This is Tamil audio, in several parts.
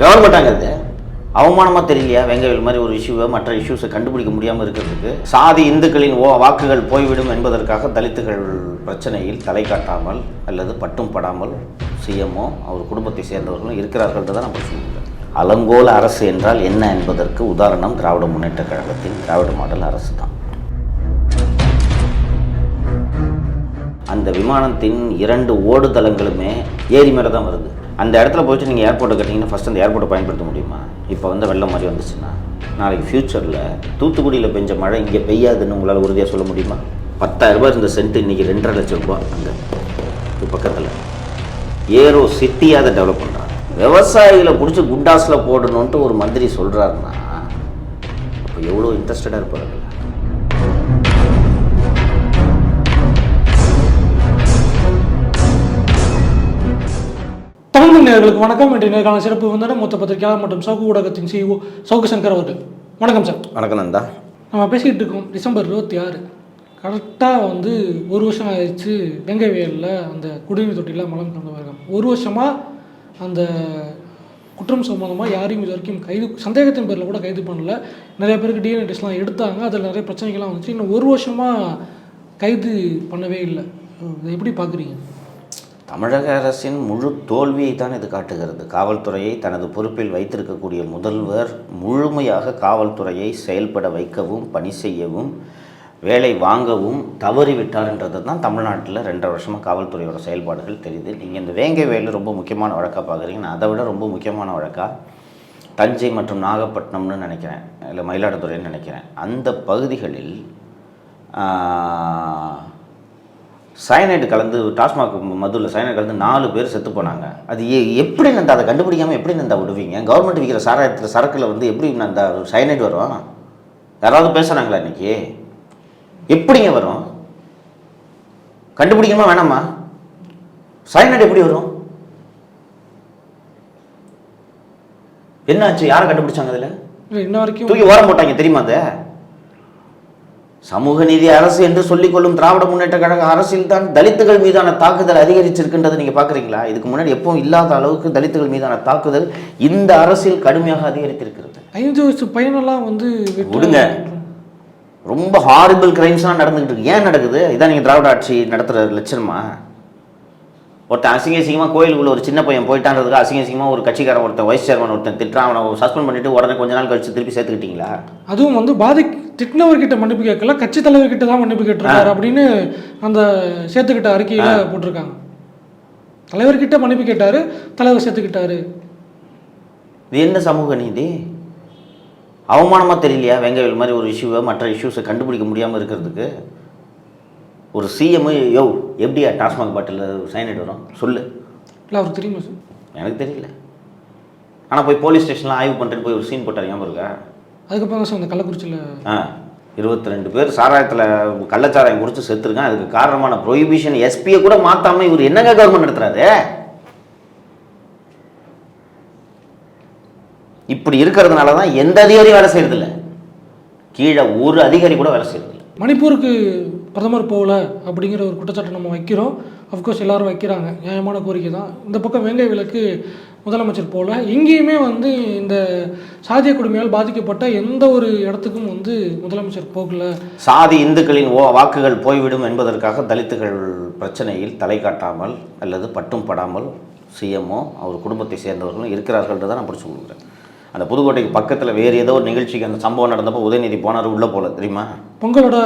கவர்மெண்ட்டாங்க இது அவமானமாக தெரியலையா? வெங்கவேல் மாதிரி ஒரு இஷ்யூவை மற்ற இஷ்யூஸை கண்டுபிடிக்க முடியாமல் இருக்கிறதுக்கு சாதி இந்துக்களின் ஓ வாக்குகள் போய்விடும் என்பதற்காக தலித்துகள் பிரச்சனையில் தலை காட்டாமல் அல்லது பட்டும் படாமல் சிஎம்ஓ அவர் குடும்பத்தை சேர்ந்தவர்களும் இருக்கிறார்கள் தான் நம்ம சொல்லுங்கள் அலங்கோல அரசு என்றால் என்ன என்பதற்கு உதாரணம் திராவிட முன்னேற்ற கழகத்தின் திராவிட மாடல் அரசு தான். அந்த விமானத்தின் இரண்டு ஓடுதளங்களுமே ஏரி மேலே தான் வருது. அந்த இடத்துல போயிட்டு நீங்கள் ஏர்போர்ட்டை கட்டிங்கன்னா ஃபஸ்ட் அந்த ஏர்போர்ட்டை பயன்படுத்த முடியுமா? இப்போ வந்து வெள்ளம் மாதிரி வந்துச்சுன்னா. நாளைக்கு ஃப்யூச்சரில் தூத்துக்குடியில் பெஞ்ச மழை இங்கே பெய்யாதுன்னு உங்களால் உறுதியாக சொல்ல முடியுமா? பத்தாயிரம் ரூபாய் இருந்த சென்ட் இன்றைக்கி ரெண்டரை லட்சம் ரூபா அங்கே இது பக்கத்தில். ஏரோ சிட்டியாக அதை டெவலப் பண்ணுறாங்க விவசாயிகளை பிடிச்சி குண்டாஸில் போடணுன்ட்டு ஒரு மந்திரி சொல்கிறாருன்னா அப்போ எவ்வளோ இன்ட்ரெஸ்டடாக இருப்பார்கள் தமிழ் நேயர்களுக்கு வணக்கம். இன்றைய நேர்காண சிறப்பு வந்தன மொத்த பத்திரிகையாளர் மற்றும் சவுக்கு ஊடகத்தின் சிஇஓ சவுக்கு சங்கர் அவர்கள். வணக்கம் சார். வணக்கம் நந்தா நம்ம பேசிக்கிட்டு இருக்கோம் டிசம்பர் இருபத்தி ஆறு. கரெக்டாக வந்து ஒரு வருஷம் ஆயிடுச்சு. வெங்கைவேலில் அந்த குடிநீர் தொட்டியில் மலம் கலந்து வருகம் ஒரு வருஷமாக அந்த குற்றம் சம்பந்தமாக யாரையும் இது வரைக்கும் கைது சந்தேகத்தின் பேரில் கூட கைது பண்ணல. நிறைய பேருக்கு டிஎன்ஏ டெஸ்ட்லாம் எடுத்தாங்க. அதில் நிறைய பிரச்சனைகள்லாம் வந்துச்சு. இன்னும் ஒரு வருஷமாக கைது பண்ணவே இல்லை. இதை எப்படி பார்க்குறீங்க? தமிழக அரசின் முழு தோல்வியை தான் இது காட்டுகிறது. காவல்துறையை தனது பொறுப்பில் வைத்திருக்கக்கூடிய முதல்வர் முழுமையாக காவல்துறையை செயல்பட வைக்கவும் பணி செய்யவும் வேலை வாங்கவும் தவறிவிட்டார்ன்றது தான் தமிழ்நாட்டில் ரெண்டரை வருஷமாக காவல்துறையோட செயல்பாடுகள் தெரியுது. நீங்கள் இந்த வேங்கை வேலு ரொம்ப முக்கியமான வழக்காக பார்க்குறீங்க. அதை விட ரொம்ப முக்கியமான வழக்காக தஞ்சை மற்றும் நாகப்பட்டினம்னு நினைக்கிறேன். இல்லை மயிலாடுதுறைன்னு நினைக்கிறேன். அந்த பகுதிகளில் சயனைடு கலந்து டாஸ்மாக் மதுவில் சயனைடு கலந்து நாலு பேர் செத்து போனாங்க. அது எ- எப்படி நந்தா அதை கண்டுபிடிக்காம எப்படி நந்தா விடுவீங்க? கவர்மெண்ட் விற்கிற சாராயத்தில் சரக்கில் வந்து எப்படி நந்தா சயனைடு வரும்? யாராவது பேசுகிறாங்களா இன்னைக்கு? எப்படிங்க வரும்? கண்டுபிடிக்கணுமா வேணாமா? சயனைடு எப்படி வரும்? என்னாச்சு? யாரை கண்டுபிடிச்சாங்க அதில்? இன்ன வரைக்கும் தூக்கி ஓரம் போட்டாங்க தெரியுமா அதை? சமூக நீதி அரசு என்று சொல்லிக்கொள்ளும் திராவிட முன்னேற்ற கழக அரசில் தான் தலித்துகள் மீதான தாக்குதல் அதிகரிச்சிருக்கின்றதை நீங்க பாக்குறீங்களா? இதுக்கு முன்னாடி எப்பவும் இல்லாத அளவுக்கு தலித்துகள் மீதான தாக்குதல் இந்த அரசில் கடுமையாக அதிகரித்திருக்கிறது. ஐந்து வயசு பையனெல்லாம் வந்து விடுங்க. ரொம்ப ஹாரிபிள் கிரைம்ஸ்லாம் நடந்துகிட்டு இருக்கு. ஏன் நடக்குது? இதான் நீங்க திராவிட ஆட்சி நடத்துற லட்சணமா? ஒருத்தன் அசிங்க அசிங்கமாக கோயிலுக்குள்ள ஒரு சின்ன பையன் போயிட்டான்றதுக்கு அசிங்க அசிங்கமாக ஒரு கட்சிக்காரன் ஒருத்தன் வைஸ் சேர்மன் ஒருத்தன் திட்டுறான் அவனை சஸ்பெண்ட் பண்ணிட்டு உடனே கொஞ்ச நாள் கழிச்சு திருப்பி சேர்த்துக்கிட்டீங்களா? அதுவும் வந்து பாதி திட்டினவர்கிட்ட மன்னிப்பு கேட்கல கட்சி தலைவர்கிட்ட தான் மன்னிப்பு கேட்டிருக்காரு அப்படின்னு அந்த சேர்த்துக்கிட்ட அறிக்கையில போட்டிருக்காங்க. தலைவர்கிட்ட மன்னிப்பு கேட்டாரு தலைவர் சேர்த்துக்கிட்டாரு இது என்ன சமூக நீதி? அவமானமாக தெரியலையா வெங்கவேல் மாதிரி ஒரு இஷ்யூவை மற்ற இஷ்யூஸை கண்டுபிடிக்க முடியாமல் இருக்கிறதுக்கு? ஒரு சிஎம் யோ எப்படியா டாஸ்மாக் பாட்டிலில் சைனைட் வரும்? சொல்லு. இல்லை அவருக்கு தெரியுமா சார்? எனக்கு தெரியல. ஆனால் போய் போலீஸ் ஸ்டேஷனில் ஆய்வு பண்ணிட்டு போய் ஒரு சீன் போட்டார் ஞாபகம் இருக்கா? அதுக்கப்புறம் சார் அந்த கள்ளக்குறிச்சியில் ஆ இருபத்தி ரெண்டு பேர் சாராயத்தில் கள்ளச்சாராயம் குடிச்சு செத்துருக்கான். அதுக்கு காரணமான ப்ரொஹிபிஷன் எஸ்பியை கூட மாற்றாம இவர் என்னங்க கவர்மெண்ட் நடத்துறாரு? இப்படி இருக்கிறதுனால தான் எந்த அதிகாரியும் வேலை செய்யறதில்ல. கீழே ஒரு அதிகாரி கூட வேலை செய்யறதில்ல. மணிப்பூருக்கு பிரதமர் போகல அப்படிங்கிற ஒரு குற்றச்சாட்டை நம்ம வைக்கிறோம். அஃப்கோர்ஸ் எல்லாரும் வைக்கிறாங்க. நியாயமான கோரிக்கை தான். இந்த பக்கம் வேங்கை விலக்கு முதலமைச்சர் போகல எங்கேயுமே வந்து இந்த சாதிய கொடுமையால் பாதிக்கப்பட்ட எந்த ஒரு இடத்துக்கும் வந்து முதலமைச்சர் போகல. சாதி இந்துக்களின் ஓ வாக்குகள் போய்விடும் என்பதற்காக தலித்துகள் பிரச்சனையில் தலை காட்டாமல் அல்லது பட்டும் படாமல் சிஎம்ஓ அவர் குடும்பத்தை சேர்ந்தவர்களும் இருக்கிறார்கள் தான் நான் பிடிச்சி கொடுக்குறேன் அந்த புதுக்கோட்டைக்கு பக்கத்தில் வேறு ஏதோ ஒரு நிகழ்ச்சிக்கு அந்த சம்பவம் நடந்தப்போ உதயநிதி போனார் உள்ளே போல தெரியுமா? பொங்கலோட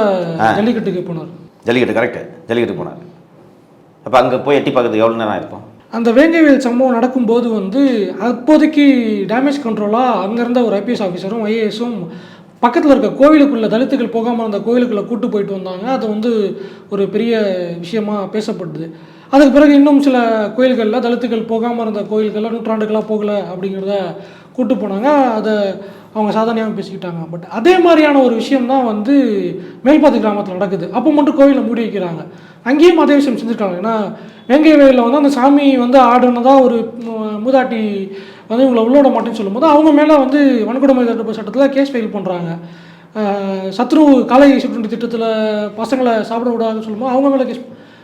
ஜல்லிக்கட்டுக்கு போனார். ஜல்லிக்கட்டு கரெக்டு ஜல்லிக்கட்டு போனார். அப்போ அங்கே போய் எட்டி பார்க்கறதுக்கு எவ்வளோ நேரம் ஆயிருக்கும்? அந்த வேங்கைவேல் சம்பவம் நடக்கும்போது வந்து அப்போதைக்கு டேமேஜ் கண்ட்ரோலாக அங்கேருந்த ஒரு ஐபிஎஸ் ஆஃபீஸரும் ஐஏஎஸும் பக்கத்தில் இருக்க கோவிலுக்குள்ளே தலித்துகள் போகாமல் இருந்த கோவிலுக்குள்ளே கூட்டு போயிட்டு வந்தாங்க. அது வந்து ஒரு பெரிய விஷயமா பேசப்படுது. அதுக்கு பிறகு இன்னும் சில கோயில்களில் தலித்துகள் போகாமல் இருந்த கோயில்களில் நூற்றாண்டுகளாக போகலை அப்படிங்கிறத கூட்டு போனாங்க. அதை அவங்க சாதனையாக பேசிக்கிட்டாங்க. பட் அதே மாதிரியான ஒரு விஷயம் தான் வந்து மேல்பாதி கிராமத்தில் நடக்குது. அப்போ மட்டும் கோவிலை மூடி வைக்கிறாங்க. அங்கேயும் அதே விஷயம் செஞ்சுருக்காங்க. ஏன்னா வேங்கை வயலில் வந்து அந்த சாமி வந்து ஆடுனதாக ஒரு மூதாட்டி வந்து இவங்களை உள்ளோட மாட்டேன்னு சொல்லும்போது அவங்க மேலே வந்து வன்கொடுமை தடுப்பு சட்டத்தில் கேஸ் ஃபைல் பண்ணுறாங்க சத்ரு காலை சுற்று திட்டத்தில் பசங்களை சாப்பிட விடாதுன்னு சொல்லும்போது அவங்க மேலே கேஸ்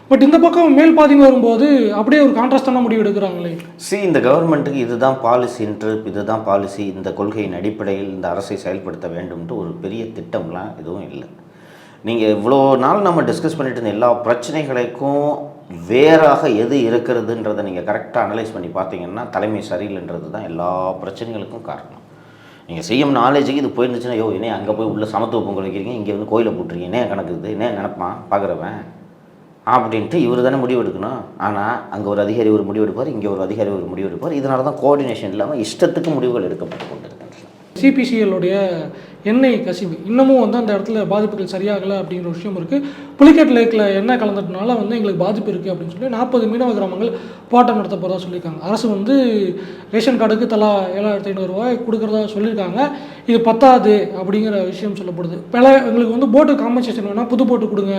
பட் இந்த பக்கம் மேல் பாதிங்க வரும்போது அப்படியே ஒரு கான்ட்ராஸ்டான முடிவு எடுக்கிறாங்களே. சி இந்த கவர்மெண்ட்டுக்கு இதுதான் பாலிசி என்று இதுதான் பாலிசி இந்த கொள்கையின் அடிப்படையில் இந்த அரசை செயல்படுத்த வேண்டும்ன்ட்டு ஒரு பெரிய திட்டம்லாம் எதுவும் இல்லை. நீங்கள் இவ்வளோ நாள் நம்ம டிஸ்கஸ் பண்ணிட்டு இருந்த எல்லா பிரச்சனைகளுக்கும் வேறாக எது இருக்கிறதுன்றதை நீங்கள் கரெக்டாக அனலைஸ் பண்ணி பார்த்தீங்கன்னா தலைமை சரியில்லைன்றது தான் எல்லா பிரச்சனைகளுக்கும் காரணம். நீங்கள் செய்யும் நாலேஜுக்கு இது போயிருந்துச்சுன்னா யோ என்ன அங்கே போய் உள்ள சமத்துவ பொங்கல் வைக்கிறீங்க இங்கே வந்து கோயிலை போட்டுருக்கீங்க என்ன கணக்கு இது என்ன நினப்பான் பார்க்குறவன் அப்படின்ட்டு இவர் தானே முடிவு எடுக்கணும் ஆனால் அங்கே ஒரு அதிகாரி ஒரு முடிவு எடுப்பார் இங்கே ஒரு அதிகாரி ஒரு முடிவு எடுப்பார் இதனால தான் கோஆர்டினேஷன் இல்லாமல் இஷ்டத்துக்கு முடிவுகள் எடுக்கப்பட்டு கொண்டிருக்கின்றன சிபிசிஎல்லுடைய எண்ணெய் கசிவு. இன்னமும் வந்து அந்த இடத்துல பாதிப்புகள் சரியாகலை அப்படிங்கிற ஒரு விஷயம் இருக்குது புலிக்கட் லேக்கில் எண்ணெய் கலந்துட்டனால வந்து எங்களுக்கு பாதிப்பு இருக்குது அப்படின்னு சொல்லி நாற்பது மீனவ கிராமங்கள் போராட்டம் நடத்த போகிறதா சொல்லியிருக்காங்க. அரசு வந்து ரேஷன் கார்டுக்கு தலா ஏழாயிரத்தி ஐநூறுரூவாய் கொடுக்குறதா சொல்லியிருக்காங்க. இது பத்தாது அப்படிங்கிற விஷயம் சொல்லப்படுது. பல எங்களுக்கு வந்து போட்டு காம்பன்சேஷன் வேணால் புது போட்டு கொடுங்க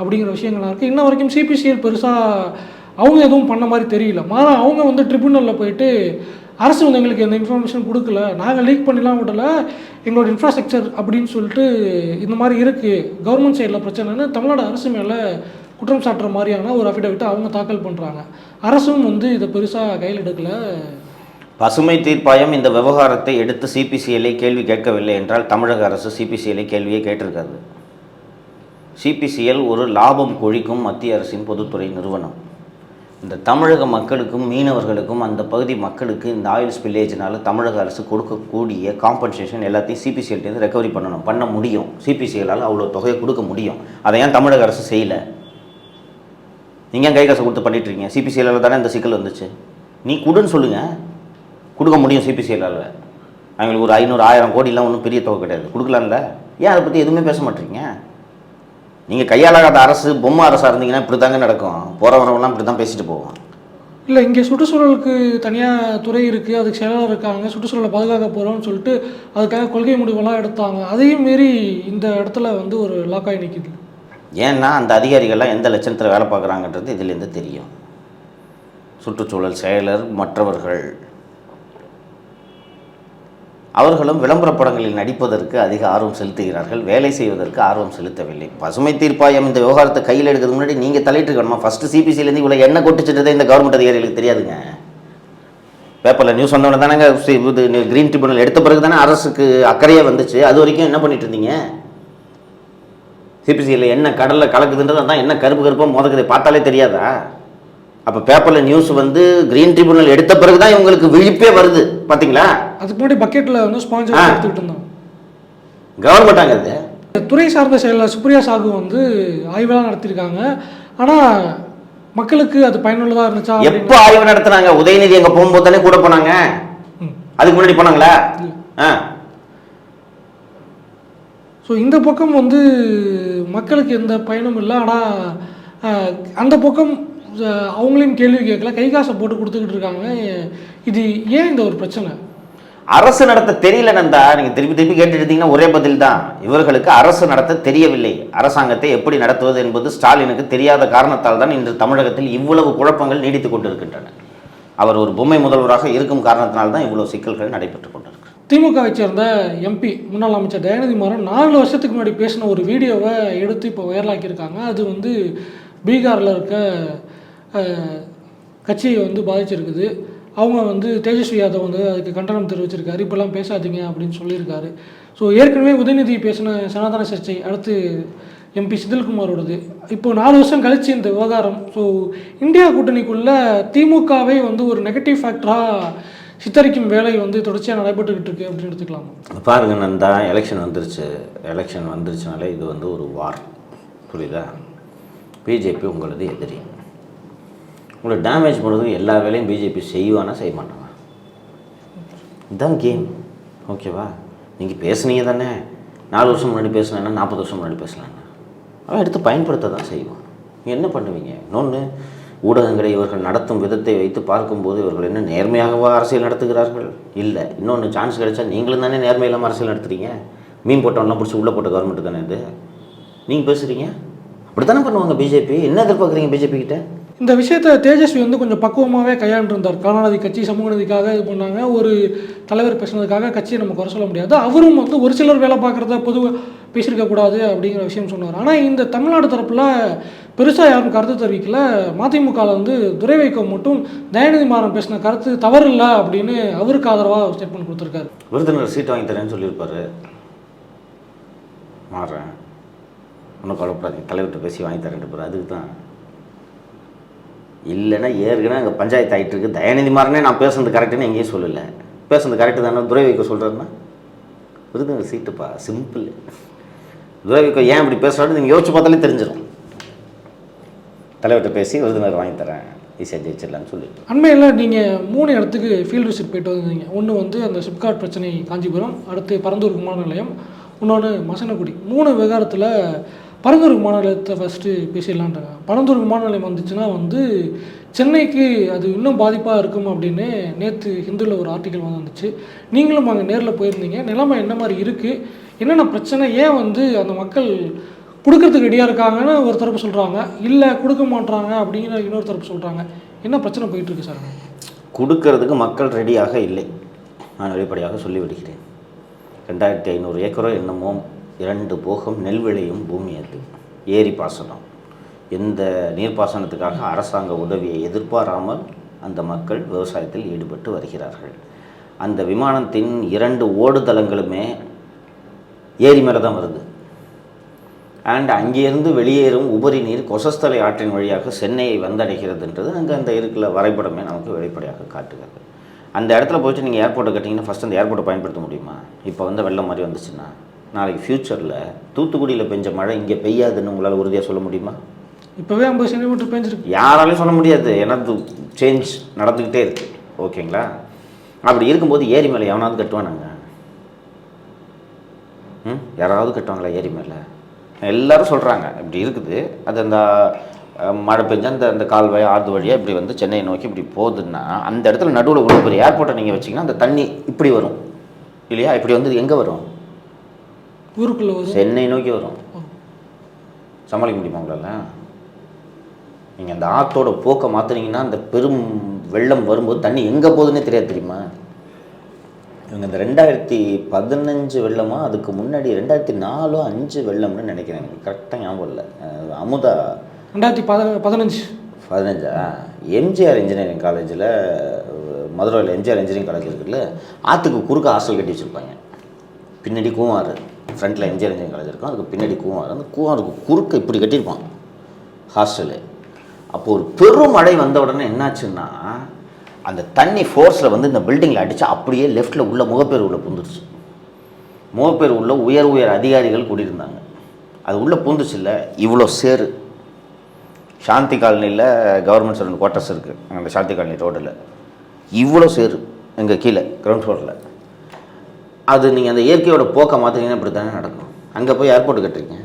அப்படிங்கிற விஷயங்கள்லாம் இருக்குது இன்ன வரைக்கும் சிபிசிஎல் பெருசாக அவங்க எதுவும் பண்ண மாதிரி தெரியல. மாறா அவங்க வந்து ட்ரிபுனலில் போயிட்டு அரசு வந்து எங்களுக்கு எந்த இன்ஃபர்மேஷன் கொடுக்கல. நாங்கள் லீக் பண்ணிலாம் விடல. எங்களோட இன்ஃப்ராஸ்ட்ரக்சர் அப்படின்னு சொல்லிட்டு இந்த மாதிரி இருக்குது கவர்மெண்ட் சைடில் பிரச்சனைன்னு தமிழ்நாடு அரசு மேலே குற்றம் சாட்டுற மாதிரியான ஒரு அஃபிடவிட்டை அவங்க தாக்கல் பண்ணுறாங்க அரசும் வந்து இதை பெருசாக கையில் எடுக்கல. பசுமை தீர்ப்பாயம் இந்த விவகாரத்தை எடுத்து சிபிசிஎல்ஐ கேள்வி கேட்கவில்லை என்றால் தமிழக அரசு சிபிசிஎல்ஐ கேள்வியை கேட்டிருக்காது. சிபிசிஎல் ஒரு லாபம் கொழிக்கும் மத்திய அரசின் பொதுத்துறை நிறுவனம். இந்த தமிழக மக்களுக்கும் மீனவர்களுக்கும் அந்த பகுதி மக்களுக்கு இந்த ஆயில் வில்லேஜினால் தமிழக அரசு கொடுக்கக்கூடிய காம்பன்சேஷன் எல்லாத்தையும் சிபிசிஎல்டேருந்து ரெக்கவரி பண்ணணும். பண்ண முடியும். சிபிசிஎல்லால் அவ்வளோ தொகையை கொடுக்க முடியும். அதை ஏன் தமிழக அரசு செய்யலை? நீங்கள் ஏன் கை காசை கொடுத்து பண்ணிட்டு இருக்கீங்க தானே இந்த சிக்கல் வந்துச்சு. நீ கொடுன்னு சொல்லுங்கள் கொடுக்க முடியும் சிபிசிஎல்லால் அவங்களுக்கு ஒரு ஐநூறு ஆயிரம் கோடிலாம் ஒன்றும் பெரிய தொகை கிடையாது. கொடுக்கலாம்ல? ஏன் அதை பற்றி எதுவுமே பேச மாட்டேறீங்க நீங்கள் கையாளாகாத அரசு பொம்மை அரசாக இருந்தீங்கன்னா இப்படி தாங்க நடக்கும். போகிற வரவெல்லாம் இப்படி தான் பேசிட்டு போவோம் இல்லை இங்கே சுற்றுச்சூழலுக்கு தனியாக துறை இருக்குது அதுக்கு செயலாளர் இருக்காங்க சுற்றுச்சூழலை பாதுகாக்க போகிறோம்னு சொல்லிட்டு அதுக்காக கொள்கை முடிவெல்லாம் எடுத்தாங்க. அதையும் மீறி இந்த இடத்துல வந்து ஒரு லாக்காய் நிற்கிது ஏன்னா அந்த அதிகாரிகள்லாம் எந்த லட்சணத்தில் வேலை பார்க்குறாங்கன்றது இதுலேருந்து தெரியும். சுற்றுச்சூழல் செயலர் மற்றவர்கள். அவர்களும் விளம்பர படங்களில் நடிப்பதற்கு அதிக ஆர்வம் செலுத்துகிறார்கள். வேலை செய்வதற்கு ஆர்வம் செலுத்தவில்லை. பசுமை தீர்ப்பாயம் இந்த விவகாரத்தை கையில் எடுக்கிறதுக்கு முன்னாடி நீங்கள் தலையிட்டுருக்கணுமா? ஃபஸ்ட்டு சிபிசிலேருந்து இவ்வளோ என்ன கொட்டிச்சிட்டதே இந்த கவர்மெண்ட் அதிகாரிகளுக்கு தெரியாதுங்க. பேப்பரில் நியூஸ் வந்தோடனே தானேங்க இது கிரீன் ட்ரிபியூனல் எடுத்த பிறகு தானே அரசுக்கு அக்கறையே வந்துச்சு. அது வரைக்கும் என்ன பண்ணிட்டு இருந்தீங்க? சிபிசியில் என்ன கடலில் கலக்குதுன்றது அதான் என்ன கருப்பு கருப்பாக மோதக்குது பார்த்தாலே தெரியாதா? அப்போ பேப்பரில் நியூஸ் வந்து கிரீன் ட்ரிபியூனல் எடுத்த பிறகு தான் இவங்களுக்கு விழிப்பே வருது. பார்த்தீங்களா அதுக்கு முன்னாடி பக்கெட்டில் வந்து ஸ்பான்சர். எடுத்துக்கிட்டு இருந்தாங்க கவர்மெண்ட்டாங்க இது. துறை சார்ந்த செயலர் சுப்ரியா சாகு வந்து ஆய்வெல்லாம் நடத்தியிருக்காங்க. ஆனால் மக்களுக்கு அது பயனுள்ளதாக இருந்துச்சா எப்போ ஆய்வு நடத்துனாங்க? உதயநிதி அங்கே போகும்போது தானே கூட போனாங்க. அதுக்கு முன்னாடி போனாங்களா? ஆ. ஸோ இந்த பக்கம் வந்து மக்களுக்கு எந்த பயனும் இல்லை. ஆனால் அந்த பக்கம் அவங்களையும் கேள்வி கேட்கல. கை காசை போட்டு கொடுத்துக்கிட்டு இருக்காங்க. இது ஏன் இந்த ஒரு பிரச்சனை? அரசு நடத்த தெரியல நந்தா. நீங்க திருப்பி திருப்பி கேட்டுட்டு இருந்தீங்கன்னா ஒரே பதில் தான். இவர்களுக்கு அரசு நடத்த தெரியவில்லை. அரசாங்கத்தை எப்படி நடத்துவது என்பது ஸ்டாலினுக்கு தெரியாத காரணத்தால் தான் இன்று தமிழகத்தில் இவ்வளவு குழப்பங்கள் நீடித்துக் கொண்டிருக்கின்றன. அவர் ஒரு பொம்மை முதல்வராக இருக்கும் காரணத்தினால் தான் இவ்வளவு சிக்கல்கள் நடைபெற்றுக் கொண்டிருக்கு. திமுகவை சேர்ந்த எம்பி முன்னாள் அமைச்சர் தயாநிதி மாறன் நாலு வருஷத்துக்கு முன்னாடி பேசின ஒரு வீடியோவை எடுத்து இப்போ வைரலாக்கியிருக்காங்க. அது வந்து பீகாரில் இருக்க கட்சியை வந்து பாதிச்சிருக்குது. அவங்க வந்து தேஜஸ்வி யாதவ் வந்து அதுக்கு கண்டனம் தெரிவிச்சிருக்காரு. இப்போல்லாம் பேசாதீங்க அப்படின்னு சொல்லியிருக்காரு. ஸோ ஏற்கனவே உதயநிதி பேசின சனாதன சர்ச்சை அடுத்து எம்பி செந்தில்குமாரோடது இப்போ நாலு வருஷம் கழிச்சு இந்த விவகாரம். ஸோ இந்தியா கூட்டணிக்குள்ளே திமுகவை வந்து ஒரு நெகட்டிவ் ஃபேக்டராக சித்தரிக்கும் வேலை வந்து தொடர்ச்சியாக நடைபெற்றுக்கிட்டு இருக்கு அப்படின்னு எடுத்துக்கலாம்? பாருங்க நந்தா எலெக்ஷன் வந்துருச்சு. எலெக்ஷன் வந்துருச்சுனாலே இது வந்து ஒரு வார் புரியுதா? பிஜேபி உங்களது எதிரி. உங்களை டேமேஜ் பண்ணுறதுக்கு எல்லா வேலையும் பிஜேபி செய்வானா செய்ய மாட்டானா இதுதான் கேம் ஓகேவா நீங்கள் பேசுனீங்க தானே. நாலு வருஷம் முன்னாடி பேசுனேன்னா நாற்பது வருஷம் முன்னாடி பேசலான்னா அவன் எடுத்து பயன்படுத்த தான் செய்வான். நீங்கள் என்ன பண்ணுவீங்க? இன்னொன்று ஊடகங்களை இவர்கள் நடத்தும் விதத்தை வைத்து பார்க்கும்போது இவர்கள் என்ன நேர்மையாகவா அரசியல் நடத்துகிறார்கள்? இல்லை. இன்னொன்று சான்ஸ் கிடைச்சா நீங்களும் தானே நேர்மை இல்லாமல் அரசியல் நடத்துறீங்க? மீன் போட்டவன்லாம் பிடிச்சி உள்ளே போட்ட கவர்மெண்ட் தானே இது? நீங்கள் பேசுகிறீங்க அப்படி தானே பண்ணுவாங்க பிஜேபி என்ன எதிர்பார்க்குறீங்க பிஜேபி கிட்டே? இந்த விஷயத்தை தேஜஸ்வி வந்து கொஞ்சம் பக்குவமாகவே கையாண்டிருந்தார். கருணாநிதி கட்சி சமூக நீதிக்காக இது பண்ணாங்க. ஒரு தலைவர் பேசுனதுக்காக கட்சியை நம்ம குறை சொல்ல முடியாது. அவரும் வந்து ஒரு சிலர் வேலை பார்க்குறத பொதுவாக பேசியிருக்கக்கூடாது அப்படிங்கிற விஷயம் சொன்னார். ஆனால் இந்த தமிழ்நாடு தரப்பில் பெருசாக யாரும் கருத்து தெரிவிக்கல. மதிமுகவில் வந்து துரை மட்டும் தயாநிதி மாறன் பேசின கருத்து தவறு இல்லை அப்படின்னு அவருக்கு ஆதரவாக ஒரு ஸ்டேட்மெண்ட் கொடுத்துருக்காரு. விருதுநகர் சீட் வாங்கி தரேன்னு சொல்லியிருப்பாரு. மாறுறேன் ஒன்றும் கவலைப்படாதீங்க. தலைவர்கிட்ட பேசி வாங்கி தரேன்ட்டு போகிற அதுக்கு தான் இல்லைன்னா ஏற்கனவே அங்கே பஞ்சாயத்து ஆகிட்டு இருக்கு தயாநிதி மாறனே நான் பேசுனது கரெக்டுன்னு எங்கேயும் சொல்லலை. பேசுனது கரெக்டு தானே துரை வைக்க சொல்கிறேன்னா சீட்டுப்பா. சிம்பிள் துரை வைக்க ஏன் இப்படி பேசுகிறான்னு நீங்கள் யோசிச்சு பார்த்தாலே தெரிஞ்சிடும் தலைவர்கிட்ட பேசி விருதுநகர் வாங்கி தரேன். ஈஸியாக ஜெயிச்சிடலான்னு சொல்லி அண்மையில் நீங்கள் மூணு இடத்துக்கு ஃபீல்டு விசிட் போயிட்டு வந்திருந்தீங்க ஒன்று வந்து அந்த சிப்காட் பிரச்சனை காஞ்சிபுரம் அடுத்து பரந்தூர் விமான நிலையம் இன்னொன்று மசனக்குடி. மூணு விவகாரத்தில் பரந்தூர் விமான நிலையத்தை ஃபஸ்ட்டு பேசிடலான்றாங்க பரந்தூர் விமான நிலையம் வந்துச்சுன்னா வந்து சென்னைக்கு அது இன்னும் பாதிப்பாக இருக்கும் அப்படின்னு நேற்று ஹிந்துவில் ஒரு ஆர்டிக்கல் வந்துச்சு. நீங்களும் அங்கே நேரில் போயிருந்தீங்க. நிலைமை என்ன மாதிரி இருக்குது என்னென்ன பிரச்சனை? ஏன் வந்து அந்த மக்கள் கொடுக்கறதுக்கு ரெடியாக இருக்காங்கன்னு ஒரு தரப்பு சொல்கிறாங்க இல்லை கொடுக்க மாட்றாங்க அப்படிங்கிற இன்னொரு தரப்பு சொல்கிறாங்க என்ன பிரச்சனை போயிட்டுருக்கு சார்? கொடுக்கறதுக்கு மக்கள் ரெடியாக இல்லை. நான் வெளிப்படையாக சொல்லிவிடுகிறேன். ரெண்டாயிரத்தி ஐநூறு ஏக்கரோ என்னமோ இரண்டு போகம் நெல் விளையும் பூமி அது ஏரி பாசனம். எந்த நீர்ப்பாசனத்துக்காக அரசாங்க உதவியை எதிர்பாராமல் அந்த மக்கள் விவசாயத்தில் ஈடுபட்டு வருகிறார்கள். அந்த விமானத்தின் இரண்டு ஓடுதளங்களுமே ஏரி மேலே தான் வருது. அண்ட் அங்கேருந்து வெளியேறும் உபரி நீர் கொசஸ்தலை ஆற்றின் வழியாக சென்னையை வந்தடைகிறதுன்றது அங்கே அந்த இருக்கிற வரைபடமே நமக்கு வெளிப்படையாக காட்டுகிறது. அந்த இடத்துல போயிட்டு நீங்கள் ஏர்போர்ட்டை கட்டிங்கன்னா ஃபஸ்ட் அந்த ஏர்போர்ட்டை பயன்படுத்த முடியுமா? இப்போ வந்து வெள்ளம் மாதிரி வந்துச்சுன்னா? நாளைக்கு ஃப்யூச்சரில் தூத்துக்குடியில் பெஞ்ச மழை இங்கே பெய்யாதுன்னு உங்களால் உறுதியாக சொல்ல முடியுமா? இப்போவே ஐம்பது சென்டிமீட்டர் பேஞ்சிருக்கு. யாராலையும் சொல்ல முடியாது. ஏன்னா சேஞ்ச் நடந்துக்கிட்டே இருக்கு. ஓகேங்களா அப்படி இருக்கும்போது ஏரி மேலே எவனாவது கட்டுவானாங்க? ம்? யாராவது கட்டுவாங்களா ஏரி மேலே? எல்லாரும் சொல்கிறாங்க இப்படி இருக்குது. அது அந்த மழை பெஞ்சா அந்த அந்த கால்வாய் ஆறு வழியாக இப்படி வந்து சென்னையை நோக்கி இப்படி போகுதுன்னா அந்த இடத்துல நடுவில் ஒரு ஏர்போர்ட்டை நீங்கள் வச்சிங்கன்னா அந்த தண்ணி இப்படி வரும். இல்லையா? இப்படி வந்து எங்கே வரும்? ஊருக்குள்ளே வரும் சென்னை நோக்கி வரும். சமாளிக்க முடியுமா உங்களால்? நீங்கள் அந்த ஆற்றோட போக்கை மாற்றுனீங்கன்னா அந்த பெரும் வெள்ளம் வரும்போது தண்ணி எங்கே போகுதுன்னே தெரியாது தெரியுமா? இவங்க இந்த ரெண்டாயிரத்தி பதினஞ்சு வெள்ளமா அதுக்கு முன்னாடி ரெண்டாயிரத்தி நாலோ அஞ்சு வெள்ளம்னு நினைக்கிறேன். எனக்கு கரெக்டாக ஞாபகம் இல்லை. அமுதா. ரெண்டாயிரத்தி பத பதினஞ்சு. பதினஞ்சா? எம்ஜிஆர் இன்ஜினியரிங் காலேஜில் மதுரையில் எம்ஜிஆர் இன்ஜினியரிங் காலேஜ் இருக்குல்ல ஆற்றுக்கு குறுக்க ஹாஸ்டல் கட்டி வச்சுருப்பாங்க. பின்னாடி கூவாறு. ஃப்ரண்ட்டில் எம்ஜிஆர் இன்ஜினியரிங் காலேஜ் இருக்கும். அதுக்கு பின்னாடி கூவம் அந்த கூவாருக்கு குறுக்க இப்படி கட்டியிருப்பான் ஹாஸ்டலு அப்போது ஒரு பெரும் மழை வந்த உடனே என்னாச்சுன்னா அந்த தண்ணி ஃபோர்ஸில் வந்து இந்த பில்டிங்கில் அடித்து அப்படியே லெஃப்ட்டில் உள்ள முகப்பேர் உள்ள புந்துருச்சு. முகப்பேர் உள்ள உயர் உயர் அதிகாரிகள் கூடியிருந்தாங்க. அது உள்ளே பூந்துச்சு இல்லை? இவ்வளோ சேரு சாந்தி காலனியில் கவர்மெண்ட் சர்வன் குவார்ட்டர்ஸ் இருக்குது அந்த சாந்தி காலனி ரோட்டில் இவ்வளோ சேரு எங்கள் கீழே கிரவுண்ட் ஃப்ளோரில் அது நீங்கள் அந்த இயற்கையோட போக்கை மாற்றினீங்கன்னா இப்படி தானே நடக்கும். அங்கே போய் ஏர்போர்ட் கட்டுறீங்க.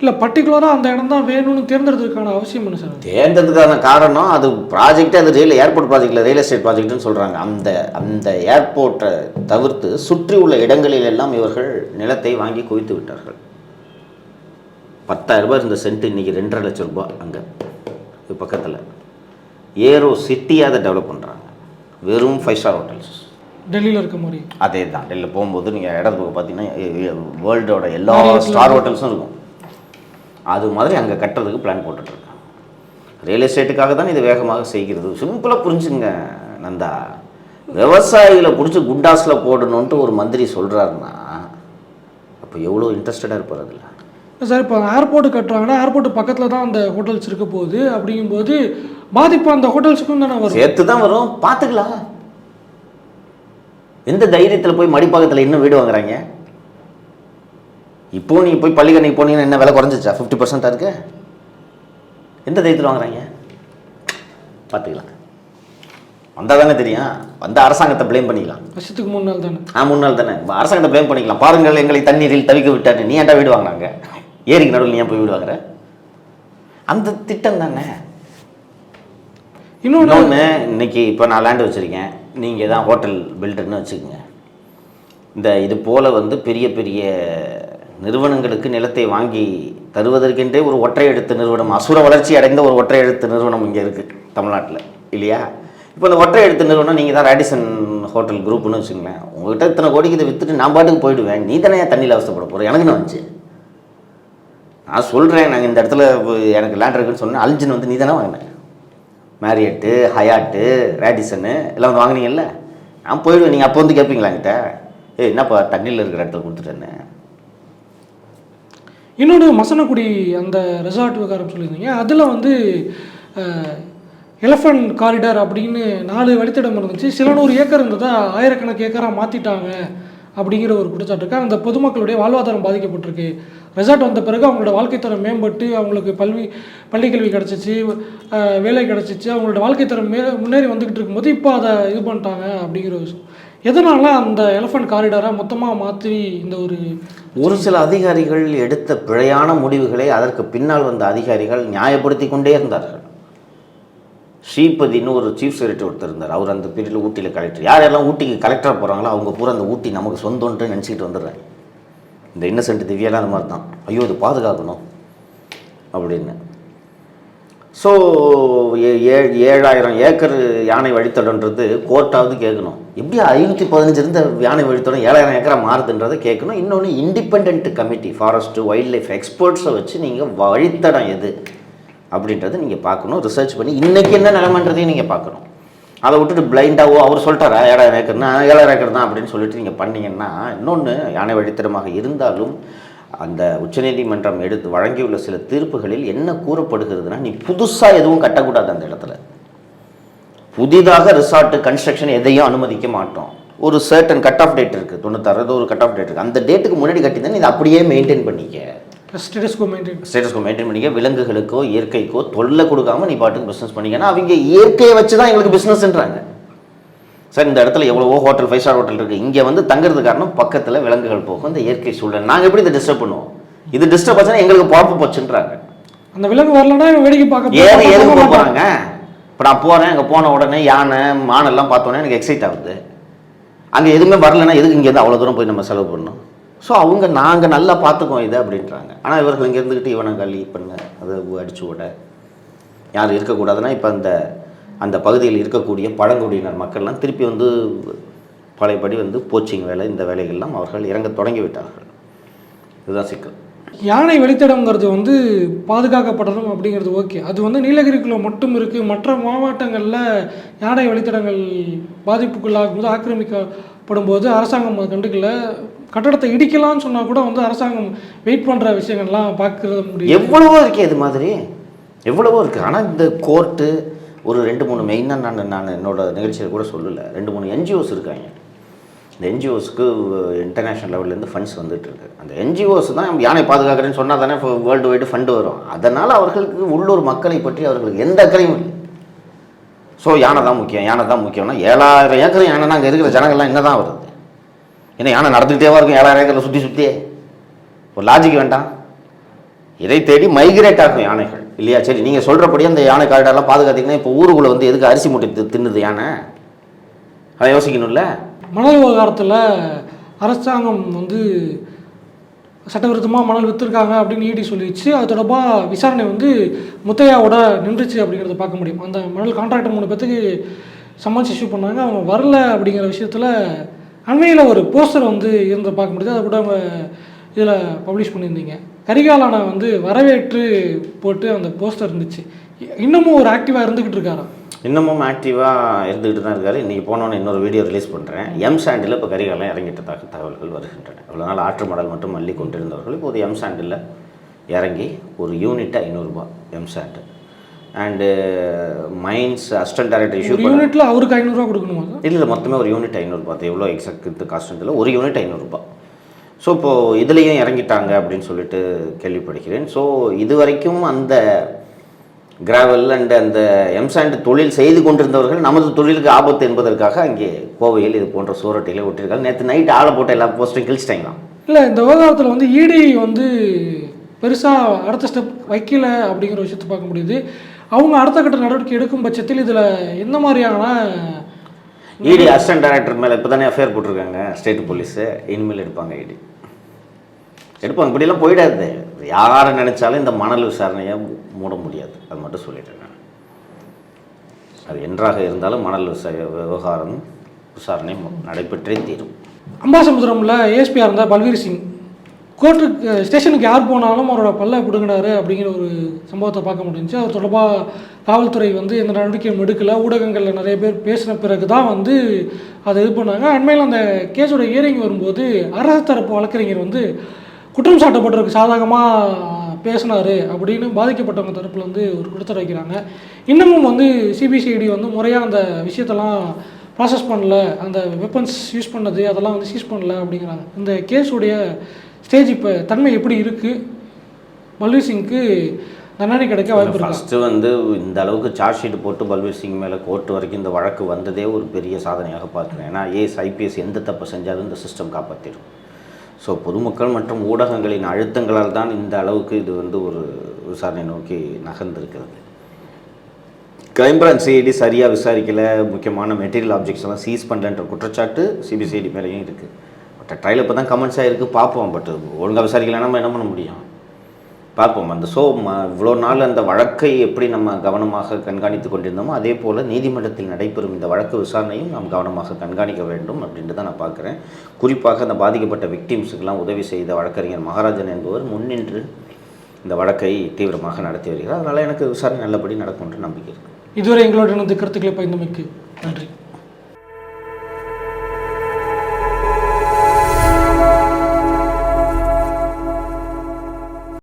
இல்லை பர்டிகுலராக அந்த இடம் தான் வேணும்னு தேர்ந்தெடுத்ததுக்கான அவசியம் என்ன சார்? தேர்ந்ததுக்கான காரணம். அது ப்ராஜெக்டே அது ரயில் ஏர்போர்ட் ப்ராஜெக்டில் ரியல் எஸ்டேட் ப்ராஜெக்ட்னு சொல்கிறாங்க அந்த அந்த ஏர்போர்ட்டை தவிர்த்து சுற்றி உள்ள இடங்களில் எல்லாம் இவர்கள் நிலத்தை வாங்கி குவித்து விட்டார்கள். பத்தாயிரம் ரூபாய் இருந்த சென்ட் இன்னைக்கு ரெண்டரை லட்சம் ரூபாய் அங்கே பக்கத்தில். ஏரோ சிட்டியாக அதை டெவலப் பண்ணுறாங்க வெறும் ஃபைவ் ஸ்டார் ஹோட்டல்ஸ் டெல்லியில் இருக்க மாதிரி. அதே தான் டெல்லியில் போகும்போது நீங்கள் இடது பக்கம் பார்த்தீங்கன்னா வேர்ல்டோட எல்லா ஸ்டார் ஹோட்டல்ஸும் இருக்கும். அது மாதிரி அங்கே கட்டுறதுக்கு பிளான் போட்டுட்ருக்காங்க. ரியல் எஸ்டேட்டுக்காக தான் இது வேகமாக செய்கிறது. சிம்பிளாக புரிஞ்சுங்க நந்தா. விவசாயிகளை பிடிச்சி குண்டாஸில் போடணுன்ட்டு ஒரு மந்திரி சொல்கிறாருன்னா அப்போ எவ்வளோ இன்ட்ரெஸ்டடாக இருப்பார் அதில்? சார் இப்போ ஏர்போர்ட் கட்டுறாங்கன்னா ஏர்போர்ட் பக்கத்தில் தான் அந்த ஹோட்டல்ஸ் இருக்க போகுது. அப்படிங்கும்போது பாதிப்பு அந்த ஹோட்டல்ஸுக்கும் தானே வரும். சேர்த்து தான் வரும். பார்த்துக்கலாம். எந்த தைரியத்தில் போய் மடிப்பாக்கத்தில் இன்னும் வீடு வாங்குறாங்க? இப்போ நீங்கள் போய் பள்ளிக்கண்ணைக்கு போனீங்கன்னா என்ன விலை குறைஞ்சிச்சா? ஃபிஃப்டி பர்சன்ட்டாக இருக்கு? எந்த தைரியத்தில் வாங்குறாங்க? பார்த்துக்கலாம் வந்தால் தானே தெரியும். வந்த அரசாங்கத்தை ப்ளேம் பண்ணிக்கலாம். வருஷத்துக்கு மூணு நாள் தானே? ஆ மூணு நாள் தானே. அரசாங்கத்தை ப்ளேம் பண்ணிக்கலாம். பாருங்கள் எங்களை தண்ணீரில் தவிக்க விட்டாரு நீ ஏன்டா வீடு வாங்கினாங்க ஏரிக்கு நடுவில் நீ ஏன் போய் வீடு வாங்குற? அந்த திட்டம் தானே. இன்னொன்று இன்னொன்று இன்னைக்கு இப்போ நான் லேண்ட் வச்சுருக்கேன். நீங்கள் தான் ஹோட்டல் பில்டர்னு வச்சுக்கோங்க. இந்த இது போல் வந்து பெரிய பெரிய நிறுவனங்களுக்கு நிலத்தை வாங்கி தருவதற்கென்றே ஒரு ஒற்றை எழுத்து நிறுவனம் அசுர வளர்ச்சி அடைந்த ஒரு ஒற்றை எழுத்து நிறுவனம் இங்கே இருக்குது தமிழ்நாட்டில் இல்லையா? இப்போ இந்த ஒற்றை எழுத்து நிறுவனம் நீங்கள் தான் ரேடிசன் ஹோட்டல் குரூப்னு வச்சுங்களேன் உங்கள்கிட்ட இத்தனை கோடிக்கு இதை விற்றுட்டு நான் பாட்டுக்கு போயிடுவேன் நீ தானே தண்ணியில் அவசப்பட போகிறேன் எனக்கு நான் வந்துச்சு? நான் சொல்கிறேன் நாங்கள் இந்த இடத்துல எனக்கு லேண்ட் இருக்குன்னு சொன்னேன் அல்ஜின் வந்து நீ தானே வாங்கினேன் மேரியட்டு ஹயாட்டு ரேடிசனு எல்லாம் வந்து வாங்கினீங்கல்ல? நான் போயிடுவேன். நீங்கள் அப்போ வந்து கேட்பீங்களா என்கிட்ட? ஏ என்னப்பா தண்ணியில் இருக்கிற இடத்துல கொடுத்துட்டேன்னு இன்னொன்று மசனக்குடி அந்த ரெசார்ட் விவகாரம் சொல்லியிருந்தீங்க. அதில் வந்து எலஃபண்ட் காரிடார் அப்படின்னு நாலு வழித்தடம் இருந்துச்சு. சில நூறு ஏக்கர் இருந்ததை ஆயிரக்கணக்கு ஏக்கராக மாற்றிட்டாங்க அப்படிங்கிற ஒரு குற்றச்சாட்டு இருக்கு. அந்த பொதுமக்களுடைய வாழ்வாதாரம் பாதிக்கப்பட்டிருக்கு. ரிசார்ட் வந்த பிறகு அவங்களோட வாழ்க்கை தரம் மேம்பட்டு அவங்களுக்கு பல்வி பள்ளி கல்வி கிடச்சிச்சு வேலை கிடச்சிச்சு அவங்களோட வாழ்க்கை தரம் மே முன்னேறி வந்துக்கிட்டு இருக்கும்போது இப்போ அதை இது பண்ணிட்டாங்க அப்படிங்கிற ஒரு விஷயம் எதனால அந்த எலஃபண்ட் காரிடாரை மொத்தமாக மாற்றி இந்த ஒரு ஒரு சில அதிகாரிகள் எடுத்த பிழையான முடிவுகளை அதற்கு பின்னால் வந்த அதிகாரிகள் நியாயப்படுத்தி கொண்டே இருந்தார்கள். ஸ்ரீபதினு ஒரு சீஃப் செக்ரட்டரி ஒருத்தர் இருந்தார். அவர் அந்த பீரியடில் ஊட்டியில் கலெக்டர் யார் யாரெல்லாம் ஊட்டிக்கு கலெக்டராக போகிறாங்களோ அவங்க பூரா அந்த ஊட்டி நமக்கு சொந்தம்ன்ட்டு நினச்சிக்கிட்டு வந்துடுறாங்க இந்த இன்னசென்ட் திவ்யாலாம் அந்த மாதிரி தான் ஐயோ இது பாதுகாக்கணும் அப்படின்னு. ஸோ ஏழாயிரம் ஏக்கர் யானை வழித்தடன்றது கோர்ட்டாவது கேட்கணும். எப்படி ஐநூற்றி பதினஞ்சு இருந்த யானை வழித்தடம் ஏழாயிரம் ஏக்கராக மாறுதுன்றதை கேட்கணும். இன்னொன்று independent committee forest wildlife எக்ஸ்பர்ட்ஸை வச்சு நீங்கள் வழித்தடம் எது? அப்படின்றத நீங்கள் பார்க்கணும். ரிசர்ச் பண்ணி இன்றைக்கி என்ன நிலமன்றதையும் நீங்கள் பார்க்கணும். அதை விட்டுட்டு பிளைண்டாவோ அவர் சொல்லிட்டாரா ஏழாயிரம் ஏக்கர்னா ஏழாயிரம் ஏக்கர் தான் அப்படின்னு சொல்லிட்டு நீங்கள் பண்ணீங்கன்னா இன்னொன்று யானை வழித்தடமாக இருந்தாலும் அந்த உச்சநீதிமன்றம் எடுத்து வழங்கியுள்ள சில தீர்ப்புகளில் என்ன கூறப்படுகிறதுனா நீ புதுசாக எதுவும் கட்டக்கூடாது அந்த இடத்துல. புதிதாக ரிசார்ட்டு கன்ஸ்ட்ரக்ஷன் எதையும் அனுமதிக்க மாட்டோம். ஒரு சர்டன் கட் ஆஃப் டேட் இருக்குது தொண்ணூத்தாறு ஏதோ ஒரு கட் ஆஃப் டேட் இருக்குது அந்த டேட்டுக்கு முன்னாடி கட்டினா நீ இதை அப்படியே மெயின்டைன் பண்ணிக்க. ஸ்டேட்டஸ்கோ மெயின்டைன் ஸ்டேட்டஸ்கோ மெயின்டைன் பண்ணிக்க விலங்குகளுக்கோ இயற்கைக்கோ தொல்லை கொடுக்காம நீ பாட்டுக்கு பிஸ்னஸ் பண்ணிக்கன்னா அவங்க இயற்கையை வச்சு தான் எங்களுக்கு பிஸ்னஸ்ன்றாங்க சார் இந்த இடத்துல எவ்வளவோ ஹோட்டல் ஃபைவ் ஸ்டார் ஹோட்டல் இருக்குது இங்கே வந்து தங்குறது காரணம் பக்கத்தில் விலங்குகள் போகும். இந்த இயற்கை சூழல். நாங்கள் எப்படி இதை டிஸ்டர்ப் பண்ணுவோம்? இது டிஸ்டர்ப் ஆச்சுன்னா எங்களுக்கு பொழப்பு போச்சுன்றாங்க. அந்த விலங்கு வரலன்னா வேடிக்கை பார்க்க போக எதுக்கு. போகிறாங்க இப்போ நான் போகிறேன் அங்கே போன உடனே யானை மானெல்லாம் பார்த்தோன்னே எனக்கு எக்ஸைட் ஆகுது. அங்கே எதுவுமே வரலன்னா எதுக்கு இங்கேருந்து அவ்வளோ தூரம் போய் நம்ம செலவு பண்ணணும்? ஸோ அவங்க நாங்கள் நல்லா பார்த்துக்குவோம் இதை அப்படின்றாங்க. ஆனால் இவர்கள் இங்கே இருந்துக்கிட்டு இவனை கல்வி பண்ண அதை அடிச்சு விட யாரும் இருக்கக்கூடாதுன்னா இப்போ அந்த அந்த பகுதியில் இருக்கக்கூடிய பழங்குடியினர் மக்கள்லாம் திருப்பி வந்து பழையபடி வந்து போச்சிங் வேலை இந்த வேலைகள்லாம் அவர்கள் இறங்க தொடங்கி விட்டார்கள் இதுதான் சிக்கல். யானை வெளித்தடங்கிறது வந்து பாதுகாக்கப்படணும் அப்படிங்கிறது ஓகே. அது வந்து நீலகிரிக்குள்ளே மட்டும் இருக்குது மற்ற மாவட்டங்களில் யானை வழித்தடங்கள் பாதிப்புக்குள்ளாகும் போது ஆக்கிரமிக்கப்படும் போது அரசாங்கம் கண்டுக்கல. கட்டடத்தை இடிக்கலாம்னு சொன்னால் கூட வந்து அரசாங்கம் வெயிட் பண்ணுற விஷயங்கள்லாம் பார்க்கறது முடியும் எவ்வளவோ இருக்கே இது மாதிரி. எவ்வளவோ இருக்குது ஆனால் இந்த கோர்ட்டு ஒரு ரெண்டு மூணு மெயினாக நான் நான் என்னோடய நிகழ்ச்சியில் கூட சொல்லலை. ரெண்டு மூணு என்ஜிஓஸ் இருக்காங்க. இந்த என்ஜிஓஸ்க்கு இன்டர்நேஷ்னல் லெவல்லேருந்து ஃபண்ட்ஸ் வந்துட்டுருக்கு அந்த என்ஜிஓஸ் தான் யானை பாதுகாக்கிறேன்னு சொன்னால் தானே வேர்ல்டு வைடு ஃபண்டு வரும். அதனால் அவர்களுக்கு உள்ளூர் மக்களை பற்றி அவர்களுக்கு எந்த அக்கறையும் இல்லை. ஸோ யானை தான் முக்கியம் யானை தான் முக்கியம்னா ஏழாயிரம் ஏக்கர் யானைனா அங்கே இருக்கிற ஜனங்கள்லாம் என்ன தான் வருது. ஏன்னா யானை நடந்துக்கிட்டே இருக்கும் ஏழாயிரம் ஏக்கரில் சுற்றி சுற்றியே ஒரு லாஜிக் வேண்டாம். இதை தேடி மைக்ரேட் ஆகும் யானைகள். இல்லையா? சரி நீங்கள் சொல்கிறபடி அந்த யானை காரிடாரெலாம் பாதுகாத்தீங்கன்னா இப்போ ஊருக்குள்ளே வந்து எதுக்கு அரிசி மூட்டை தின்னுது யானை? அதை யோசிக்கணும்ல. மணல் விவகாரத்தில் அரசாங்கம் வந்து சட்டவிரோதமாக மணல் விற்றுருக்காங்க அப்படின்னு ஈடி சொல்லிடுச்சு. அது தொடர்பாக விசாரணை வந்து முத்தையாவோட நின்றுச்சு அப்படிங்கிறத பார்க்க முடியும். அந்த மணல் கான்ட்ராக்டர் மூணு பேத்துக்கு சம்மன்ஸ் இஷ்யூ பண்ணாங்க. அவங்க வரல அப்படிங்கிற விஷயத்தில் அண்மையில் ஒரு போஸ்டர் வந்து இருந்து பார்க்க முடியுது அதை கூட அவங்க இதில் பப்ளிஷ் பண்ணியிருந்தீங்க. கரிகாலனை வந்து வரவேற்று போட்டு அந்த போஸ்டர் இருந்துச்சு. இன்னமும் ஒரு ஆக்டிவாக இருந்துக்கிட்டு இருக்காராம் இன்னமும் ஆக்டிவாக இருந்துகிட்டு தான் இருக்காரு. இன்றைக்கி போனோன்னு இன்னொரு வீடியோ ரிலீஸ் பண்ணுறேன் எம் சாண்டில் இப்போ கரிகாலம் இறங்கிட்டதாக தகவல்கள் வருகின்றன. இவ்வளோ நாள் ஆற்று மடல் மட்டும் மல்லி கொண்டிருந்தவர்கள் இப்போது எம் சாண்டில் இறங்கி ஒரு யூனிட் ஐநூறுரூபா M sand and mines assistant director issue யூனிட்டில் அவருக்கு ஐநூறுரூவா கொடுக்கணுமா இல்லை இல்லை மொத்தமே ஒரு யூனிட் ஐநூறுபா அது எவ்வளோ எக்ஸாக்ட் காஸ்ட் ஒரு யூனிட் ஐநூறுரூபா ஸோ இப்போது இதுலேயும் இறங்கிட்டாங்க அப்படின்னு சொல்லிட்டு கேள்விப்படுகிறேன். ஸோ இது வரைக்கும் அந்த கிராவல் அண்ட் அந்த எம்சாண்ட் தொழில் செய்து கொண்டிருந்தவர்கள் நமது தொழிலுக்கு ஆபத்து என்பதற்காக அங்கே கோவையில் இது போன்ற சூரட்டிகளை விட்டிருக்காங்க நேற்று நைட் ஆளை போட்ட எல்லா போஸ்ட்டையும் கிழிச்சிட்டாங்களாம் இல்லை இந்த விவகாரத்தில் வந்து இடி வந்து பெருசாக அடுத்த ஸ்டெப் வைக்கல அப்படிங்கிற விஷயத்தை பார்க்க முடியுது. அவங்க அடுத்த கட்ட நடவடிக்கை எடுக்கும் பட்சத்தில் இதில் எந்த மாதிரியான இடி அசிஸ்டன்ட் டைரக்டர் மேலே இப்போ தானே எஃப்ஐஆர் போட்டிருக்காங்க. ஸ்டேட் போலீஸு இனிமேல் எடுப்பாங்க இடி எடுப்பாங்க. இப்படியெல்லாம் போயிடாது. யாரை நினைச்சாலும் இந்த மணல் விசாரணையை மூட முடியாது. அது மட்டும் சொல்லிட்டேன் நான். அது என்றாக இருந்தாலும் மணல் விசா விவகாரம் விசாரணை நடைபெற்றே தீரும். அம்பாசமுத்திரமில் ஏஎஸ்பியாக இருந்த பல்வீர் சிங் கோர்ட்டுக்கு ஸ்டேஷனுக்கு யார் போனாலும் அவரோட பல்ல பிடுங்கினாரு அப்படிங்கிற ஒரு சம்பவத்தை பார்க்க முடிஞ்சுச்சு. அது தொடர்பாக காவல்துறை வந்து எந்த நடவடிக்கையும் எடுக்கலை. ஊடகங்களில் நிறைய பேர் பேசின பிறகு தான் வந்து அதை இது பண்ணாங்க. அண்மையில் அந்த கேஸோட இயரிங் வரும்போது அரசு தரப்பு வழக்கறிஞர் வந்து குற்றம் சாட்டப்பட்டவருக்கு சாதகமாக பேசினார் அப்படின்னு பாதிக்கப்பட்டவங்க தரப்பில் வந்து ஒரு கொடுத்து வைக்கிறாங்க. இன்னமும் வந்து சிபிசிஐடி வந்து முறையாக அந்த விஷயத்தெல்லாம் ப்ராசஸ் பண்ணல. அந்த வெப்பன்ஸ் யூஸ் பண்ணது அதெல்லாம் வந்து சீஸ் பண்ணல அப்படிங்கிறாங்க இந்த கேஸுடைய ஸ்டேஜ் இப்போ தன்மை எப்படி இருக்குது பல்வீர் சிங்க்கு தண்டனை கிடைக்க வாய்ப்பு ஃபஸ்ட்டு வந்து இந்த அளவுக்கு சார்ஜ் ஷீட் போட்டு பல்வீர் சிங் மேலே கோர்ட்டு வரைக்கும் இந்த வழக்கு வந்ததே ஒரு பெரிய சாதனையாக பார்க்குறேன். ஏன்னா ஏஎஸ் ஐபிஎஸ் எந்த தப்பு செஞ்சாலும் இந்த சிஸ்டம் காப்பாற்றிடும் ஸோ பொதுமக்கள் மற்றும் ஊடகங்களின் அழுத்தங்களால் தான் இந்த அளவுக்கு இது வந்து ஒரு விசாரணை நோக்கி நகர்ந்திருக்கிறது. கிரைம் பிரான்ச் சிஐடி சரியாக விசாரிக்கல. முக்கியமான மெட்டீரியல் ஆப்ஜெக்ட்ஸ் எல்லாம் சீஸ் பண்ணலன்ற குற்றச்சாட்டு சிபிசிஐடி மேலேயும் இருக்குது ட்ரையல் இப்போ தான் கமெண்ட்ஸ் இருக்குது பார்ப்போம். பட் ஒழுங்காக விசாரிக்கலைன்னா நம்ம என்ன பண்ண முடியும்? பார்ப்போம். அந்த ஸோ இவ்வளோ நாள் அந்த வழக்கை எப்படி நம்ம கவனமாக கண்காணித்து கொண்டிருந்தோமோ அதே போல் நீதிமன்றத்தில் நடைபெறும் இந்த வழக்கு விசாரணையும் நாம் கவனமாக கண்காணிக்க வேண்டும் அப்படின்ட்டு தான் நான் பார்க்குறேன். குறிப்பாக அந்த பாதிக்கப்பட்ட விக்டிம்ஸுக்கெல்லாம் உதவி செய்த வழக்கறிஞர் மகாராஜன் என்பவர் முன்னின்று இந்த வழக்கை தீவிரமாக நடத்தி வருகிறார். அதனால் எனக்கு விசாரணை நல்லபடி நடக்கும் என்று நம்பிக்கை இருக்குது இதுவரை எங்களோட கருத்துக்களை பகிர்ந்தமைக்கு நன்றி.